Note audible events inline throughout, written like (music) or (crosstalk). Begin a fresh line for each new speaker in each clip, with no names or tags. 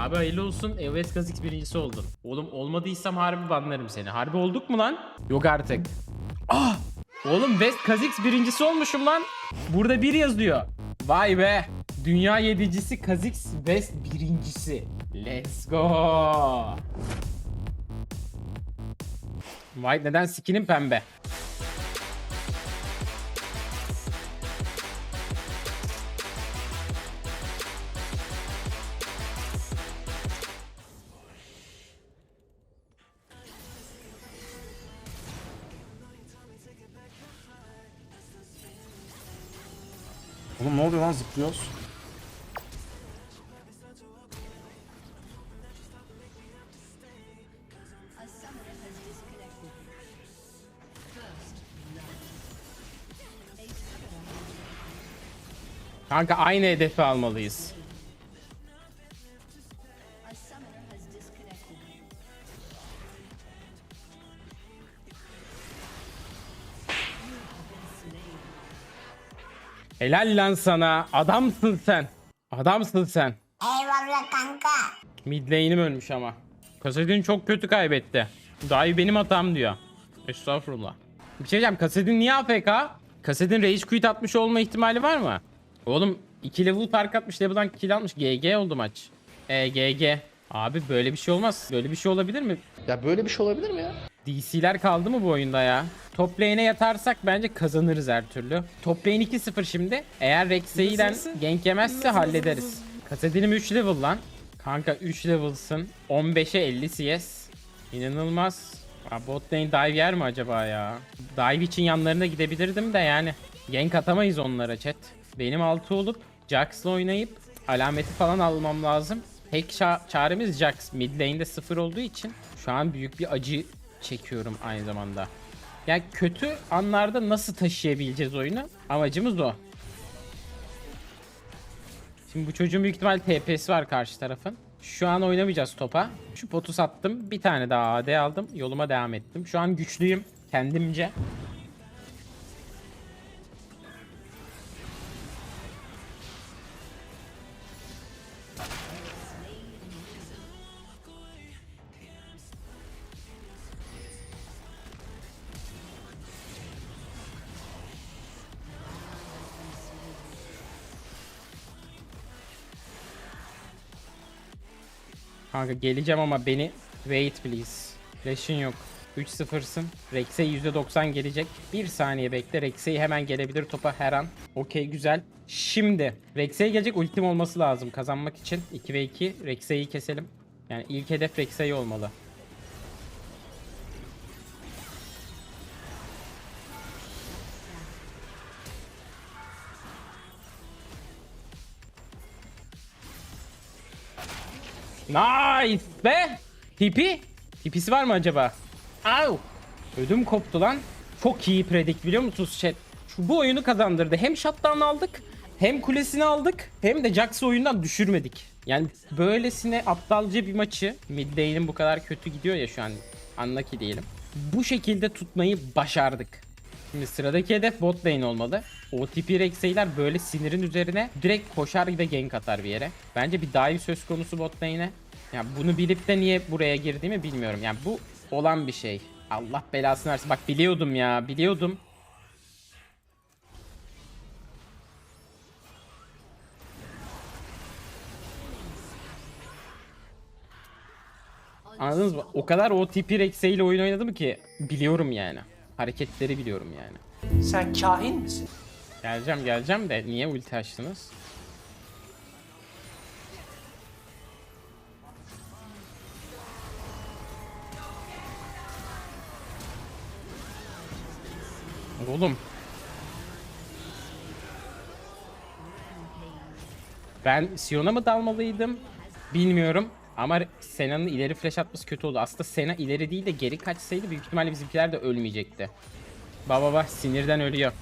Abi hayırlı olsun. EOS Kha'Zix birincisi oldun. Oğlum olmadıysam harbi banlarım seni. Harbi olduk mu lan? Yok artık. Ah! Oğlum West Kha'Zix birincisi olmuşum lan. Burada bir yazıyor. Vay be. Dünya yedicisi Kha'Zix West birincisi. Let's go. Vay neden skinin pembe?
Oğlum ne oluyor lan zıplıyoruz?
Kanka aynı hedefi almalıyız. Helal lan sana. Adamsın sen. Adamsın sen.
Eyvallah kanka.
Mid lane'im ölmüş ama. Kasedin çok kötü kaybetti. Dahi benim hatam diyor. Estağfurullah. Bir şey diyeceğim. Kasedin niye AFK? Kasedin rage quit atmış olma ihtimali var mı? Oğlum 2 level fark atmış. Level'dan kill almış. GG oldu maç. E GG. Abi böyle bir şey olmaz. Böyle bir şey olabilir mi?
Ya böyle bir şey olabilir mi ya?
DC'ler kaldı mı bu oyunda ya? Top lane'e yatarsak bence kazanırız her türlü. Top lane 2-0 şimdi. Eğer Rex'e'den gank yemezse hallederiz. Kasedinim 3 level lan. Kanka 3 level'sın. 15'e 50 CS. İnanılmaz. Aa, bot lane dive yer mi acaba ya? Dive için yanlarına gidebilirdim de yani. Gank atamayız onlara chat. Benim 6 olup Jax'la oynayıp alameti falan almam lazım. Tek ça- çaremiz Jax. Mid lane'de 0 olduğu için şu an büyük bir acı çekiyorum aynı zamanda. Yani kötü anlarda nasıl taşıyabileceğiz oyunu? Amacımız o. Şimdi bu çocuğun büyük ihtimal TP'si var karşı tarafın. Şu an oynamayacağız topa. Şu potu sattım. Bir tane daha AD aldım. Yoluma devam ettim. Şu an güçlüyüm kendimce. Kanka geleceğim ama beni wait please. Flash'ın yok. 3-0'sın. Rex'e %90 gelecek. Bir saniye bekle. Rex'e hemen gelebilir topa her an. Okey güzel. Şimdi Rex'e gelecek ultim olması lazım kazanmak için. 2 ve 2 Rex'e'yi keselim. Yani ilk hedef Rex'e olmalı. Nice be. Tipi? Tipisi var mı acaba? Au. Ödüm koptu lan. Çok iyi predik biliyor musunuz chat? Şu bu oyunu kazandırdı. Hem shutdown aldık, hem kulesini aldık, hem de Jax'ı oyundan düşürmedik. Yani böylesine aptalca bir maçı mid lane'in bu kadar kötü gidiyor ya şu an. Unlucky diyelim. Bu şekilde tutmayı başardık. Şimdi sıradaki hedef bot lane olmalı. OTP Rex'eyler böyle sinirin üzerine direkt koşar ve gank atar bir yere. Bence bir dive söz konusu bot lane'e. Ya bunu bilip de niye buraya girdiğimi bilmiyorum. Yani bu olan bir şey. Allah belasını versin. Bak biliyordum ya biliyordum. Anladınız mı? O kadar OTP Rex'e ile oyun oynadım ki biliyorum yani. Hareketleri biliyorum yani.
Sen kahin misin?
Geleceğim geleceğim de niye ulti açtınız? Oğlum. Ben Sion'a mı dalmalıydım? Bilmiyorum. Ama Sena'nın ileri flash atması kötü oldu. Aslında Sena ileri değil de geri kaçsaydı büyük ihtimalle bizimkiler de ölmeyecekti. Baba baba sinirden ölüyor.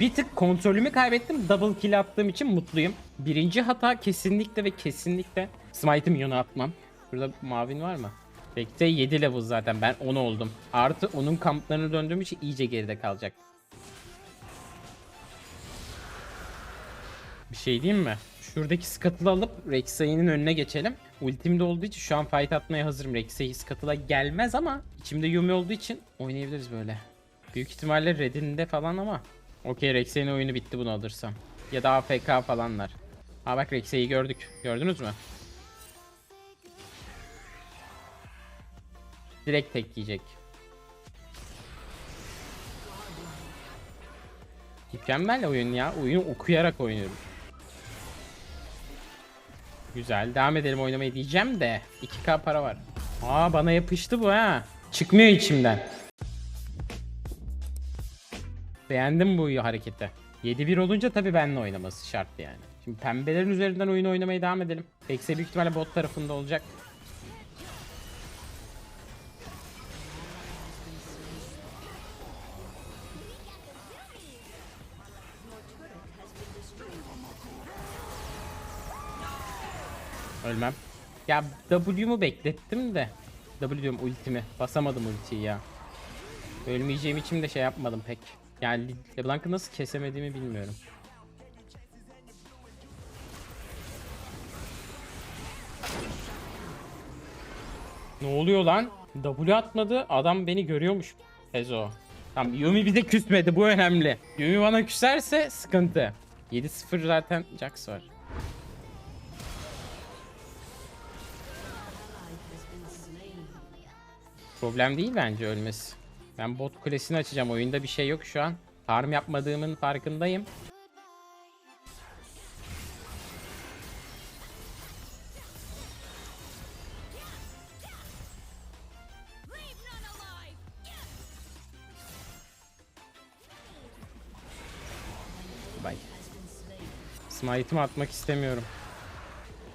Bir tık kontrolümü kaybettim. Double kill attığım için mutluyum. Birinci hata kesinlikle ve kesinlikle Smite'ı minyona atmam. Burada mavin var mı? Bekte 7 level zaten ben 10 oldum. Artı onun kamplarına döndüğüm için iyice geride kalacak. Bir şey diyeyim mi? Şuradaki skatılı alıp Rek'Sai'nin önüne geçelim. Ultimde olduğu için şu an fight atmaya hazırım. Rek'Sai skatıla gelmez ama içimde Yumi olduğu için oynayabiliriz böyle. Büyük ihtimalle Red'inde falan ama. Okey Rek'Sai'nin oyunu bitti bunu alırsam. Ya da AFK falanlar. Ha bak Rek'Sai'yi gördük. Gördünüz mü? Direkt tek yiyecek. Mükemmel oyun ya. Oyunu okuyarak oynuyorum. Güzel. Devam edelim oynamaya diyeceğim de 2k para var. Aa bana yapıştı bu ha. Çıkmıyor içimden. Beğendim bu hareketi. 7-1 olunca tabii benimle oynaması şart yani. Şimdi pembelerin üzerinden oyun oynamaya devam edelim. Ekse büyük ihtimalle bot tarafında olacak. Ölmem. Ya W'mu beklettim de. W diyorum ultimi. Basamadım ultiyi ya. Ölmeyeceğim için de şey yapmadım pek. Yani LeBlanc'ı nasıl kesemediğimi bilmiyorum. Ne oluyor lan? W atmadı. Adam beni görüyormuş. Ezo. Tamam Yumi bize küsmedi. Bu önemli. Yumi bana küserse sıkıntı. 7-0 zaten Jax var. Problem değil bence ölmesi. Ben bot kulesini açacağım. Oyunda bir şey yok şu an. Farm yapmadığımın farkındayım. Bye. Smite'ımı atmak istemiyorum.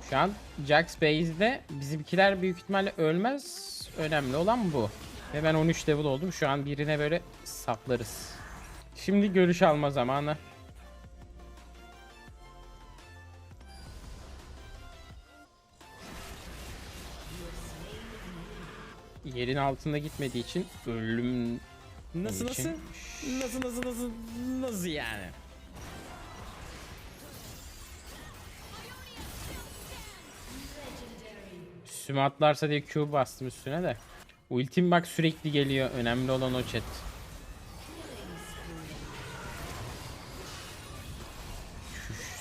Şu an Jax base'de bizimkiler büyük ihtimalle ölmez. Önemli olan bu. Ve ben 13 level oldum. Şu an birine böyle saplarız. Şimdi görüş alma zamanı. Yerin altında gitmediği için ölüm
Nasıl
için-
nasıl? Nasıl nasıl nasıl nasıl yani?
Üstüme atlarsa diye Q bastım üstüne de. Ultim bak sürekli geliyor. Önemli olan o chat.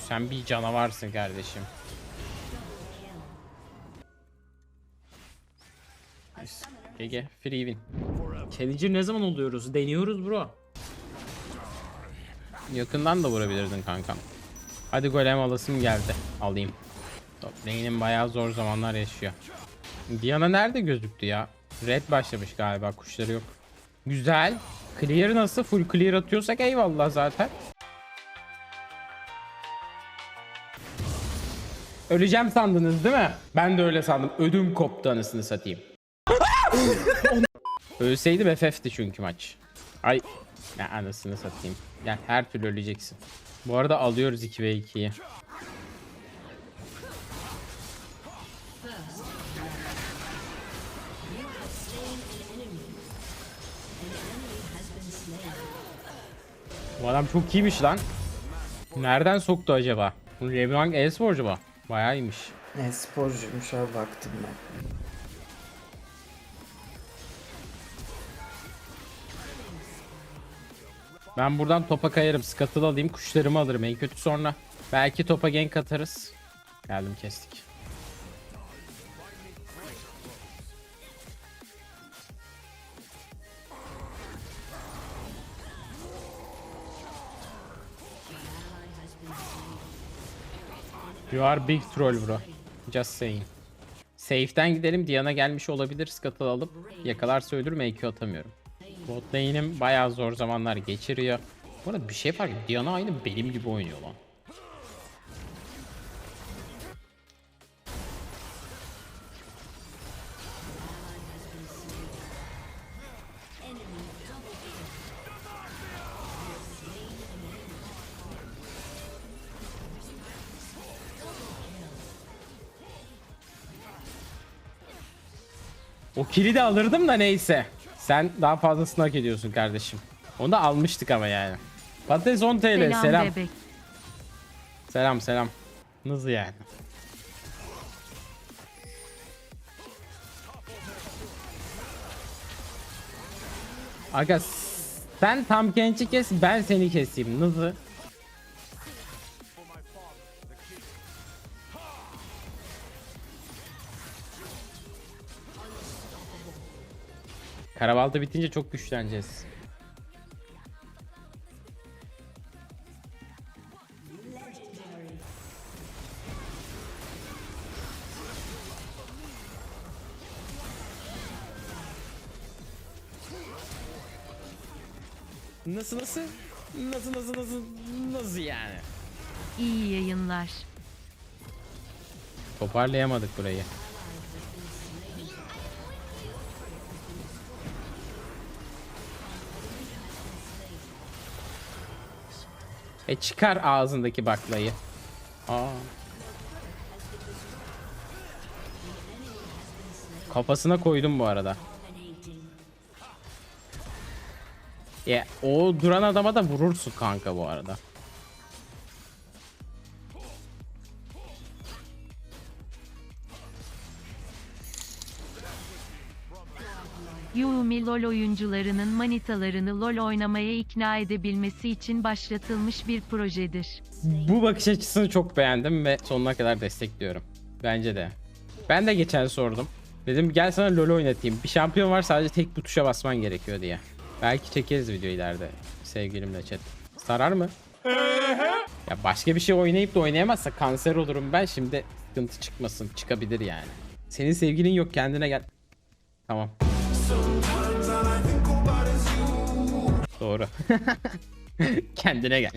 Sen bir canavarsın kardeşim. Ege free win. Challenger ne zaman oluyoruz? Deniyoruz bro. Yakından da vurabilirdin kankam. Hadi golem alasım geldi. Alayım. Top lane'in bayağı zor zamanlar yaşıyor. Diana nerede gözüktü ya? Red başlamış galiba kuşları yok. Güzel. Clear nasıl? Full clear atıyorsak eyvallah zaten. Öleceğim sandınız değil mi? Ben de öyle sandım. Ödüm koptu anasını satayım. (laughs) Ölseydim FF'ti çünkü maç. Ay. Ya anasını satayım. Gel her türlü öleceksin. Bu arada alıyoruz 2 Bu adam çok iyiymiş lan. Nereden soktu acaba? Bu LeBlanc e-sporcu mu? Bayağı iyiymiş.
Ne sporcuymuş abi baktım ben.
Ben buradan topa kayarım. Scuttle alayım. Kuşlarımı alırım. En kötü sonra. Belki topa gank atarız. Geldim kestik. You are big troll bro. Just saying. Safe'den gidelim. Diana gelmiş olabilir. Scuttle alıp yakalarsa ölür mü? EQ atamıyorum. Bot bayağı zor zamanlar geçiriyor. Bu arada bir şey ettim. Diana aynı benim gibi oynuyor lan. O kili de alırdım da neyse. Sen daha fazlasını hak ediyorsun kardeşim. Onu da almıştık ama yani. Patates 10 TL selam.
Selam, bebek.
Selam selam. Nasıl yani? Aga sen tam gençi kes ben seni keseyim. Nasıl? Karabalta bitince çok güçleneceğiz.
Nasıl nasıl? Nasıl nasıl nasıl nasıl yani?
İyi yayınlar.
Toparlayamadık burayı. E çıkar ağzındaki baklayı. Aa. Kafasına koydum bu arada. Ya o duran adama da vurursun kanka bu arada.
Yumi LoL oyuncularının manitalarını LoL oynamaya ikna edebilmesi için başlatılmış bir projedir.
Bu bakış açısını çok beğendim ve sonuna kadar destekliyorum. Bence de. Ben de geçen sordum. Dedim gel sana LoL oynatayım. Bir şampiyon var sadece tek bu tuşa basman gerekiyor diye. Belki çekeriz video ileride sevgilimle chat. Sarar mı? ya başka bir şey oynayıp da oynayamazsa kanser olurum ben. Şimdi sıkıntı çıkmasın. Çıkabilir yani. Senin sevgilin yok kendine gel. Tamam. Doğru. (laughs) kendine gel.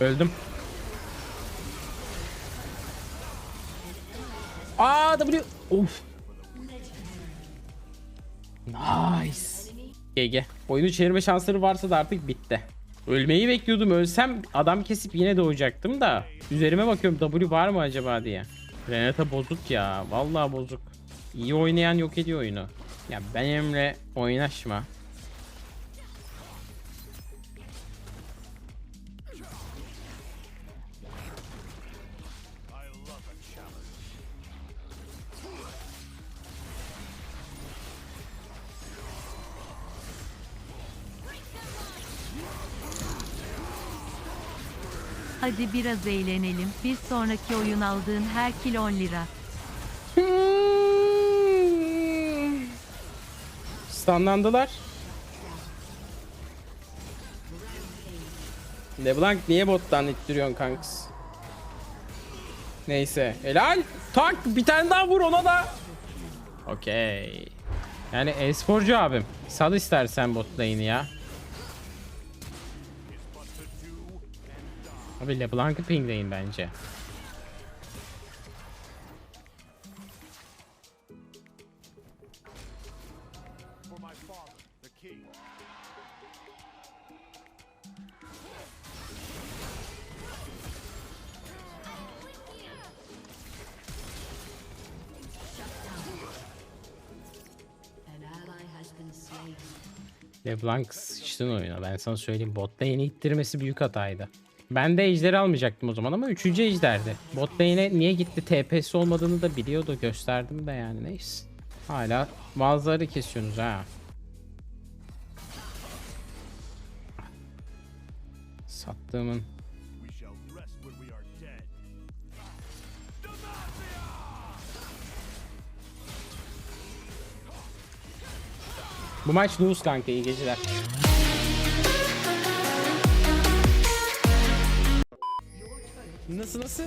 Öldüm. Aa W. Of. GG. Oyunu çevirme şansları varsa da artık bitti. Ölmeyi bekliyordum. Ölsem adam kesip yine doğacaktım da. Üzerime bakıyorum W var mı acaba diye. Renata bozuk ya. Vallahi bozuk. İyi oynayan yok ediyor oyunu. Ya benimle oynaşma.
Hadi biraz eğlenelim. Bir sonraki oyun aldığın her kilo 10 lira.
Stunlandılar. LeBlanc niye bottan ittiriyorsun kanks? Neyse. Helal. Tak bir tane daha vur ona da. Okey. Yani e-sporcu abim. Sal istersen bot lane'i ya. Abi LeBlanc'ı pingleyin bence. LeBlanc sıçtın oyuna. Ben sana söyleyeyim. Bot lane'i ittirmesi büyük hataydı. Ben de ejderi almayacaktım o zaman ama 3. ejderdi. Bot lane'e niye gitti TP'si olmadığını da biliyordu. Gösterdim de yani neyse. Hala bazıları kesiyorsunuz ha. Sattığımın Bu maç lose kanka iyi geceler.
Nasıl nasıl?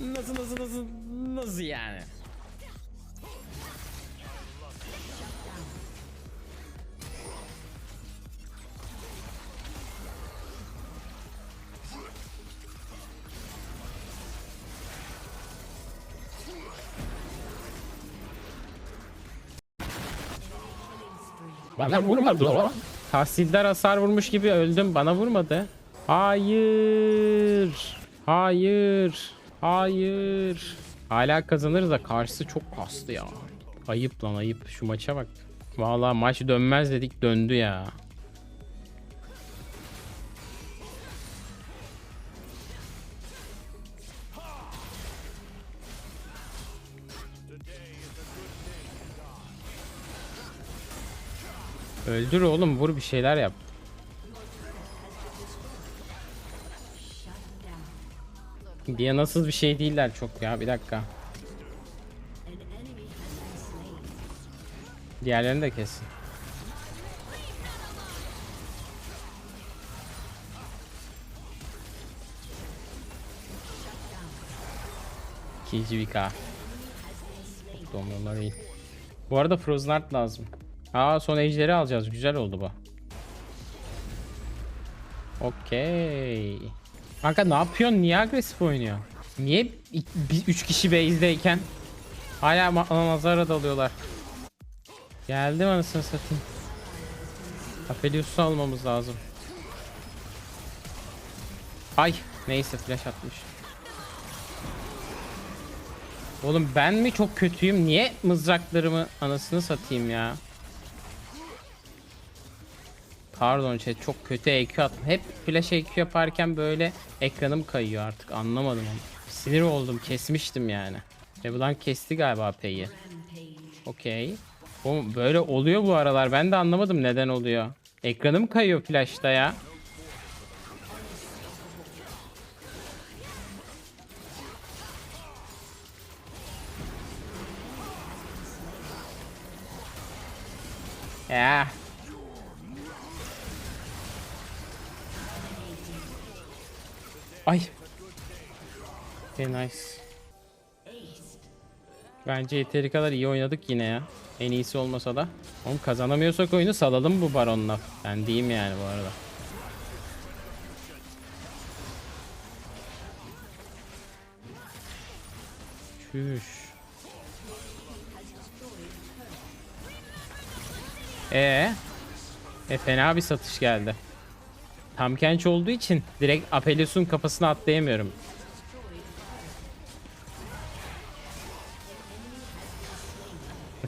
Nasıl nasıl nasıl nasıl yani?
Bana vurmadı. Tahsildar hasar vurmuş gibi öldüm. Bana vurmadı. Hayır. Hayır. Hayır. Hala kazanırız da karşısı çok kastı ya. Ayıp lan ayıp. Şu maça bak. Vallahi maç dönmez dedik döndü ya. Öldür oğlum vur bir şeyler yap. Diye nasıl bir şey değiller çok ya bir dakika. Diğerlerini de kesin. İkinci K. Dominolar iyi. Bu arada Frozen Heart lazım. Aa son ejderi alacağız. Güzel oldu bu. Okey. Kanka ne yapıyorsun? Niye agresif oynuyor? Niye 3 kişi base'deyken hala ma- nazara dalıyorlar? Geldim anasını satayım. Aphelios'u almamız lazım. Ay neyse flash atmış. Oğlum ben mi çok kötüyüm? Niye mızraklarımı anasını satayım ya? Pardon chat çok kötü EQ attım. Hep flash EQ yaparken böyle ekranım kayıyor artık anlamadım onu. Sinir oldum kesmiştim yani. LeBlanc kesti galiba P'yi. Okey. Oğlum böyle oluyor bu aralar ben de anlamadım neden oluyor. Ekranım kayıyor flashta ya. Ya. Ay. Okay, nice. Bence yeteri kadar iyi oynadık yine ya. En iyisi olmasa da. Oğlum kazanamıyorsak oyunu salalım bu baronla. Ben diyeyim yani bu arada. Çüş. Ee, e fena bir satış geldi. Tam kenç olduğu için direkt Apelios'un kafasına atlayamıyorum.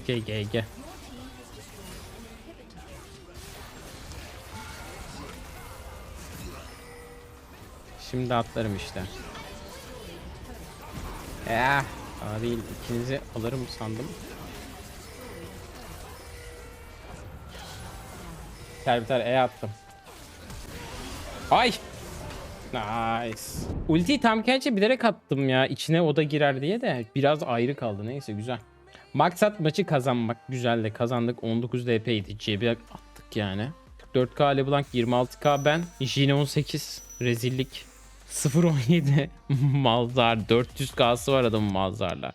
Okey GG. Şimdi atlarım işte. Ya, daha değil. İkinizi alırım sandım. Biter E attım. Ay! Nice. Ultiyi tam kençe bilerek attım ya. İçine o da girer diye de biraz ayrı kaldı. Neyse güzel. Maksat maçı kazanmak. Güzel de kazandık. 19 DP'ydi. Cebe attık yani. 44k LeBlanc 26k ben. Jine 18. Rezillik. 0.17 (laughs) Malzar 400k'sı var adamın Malzar'la.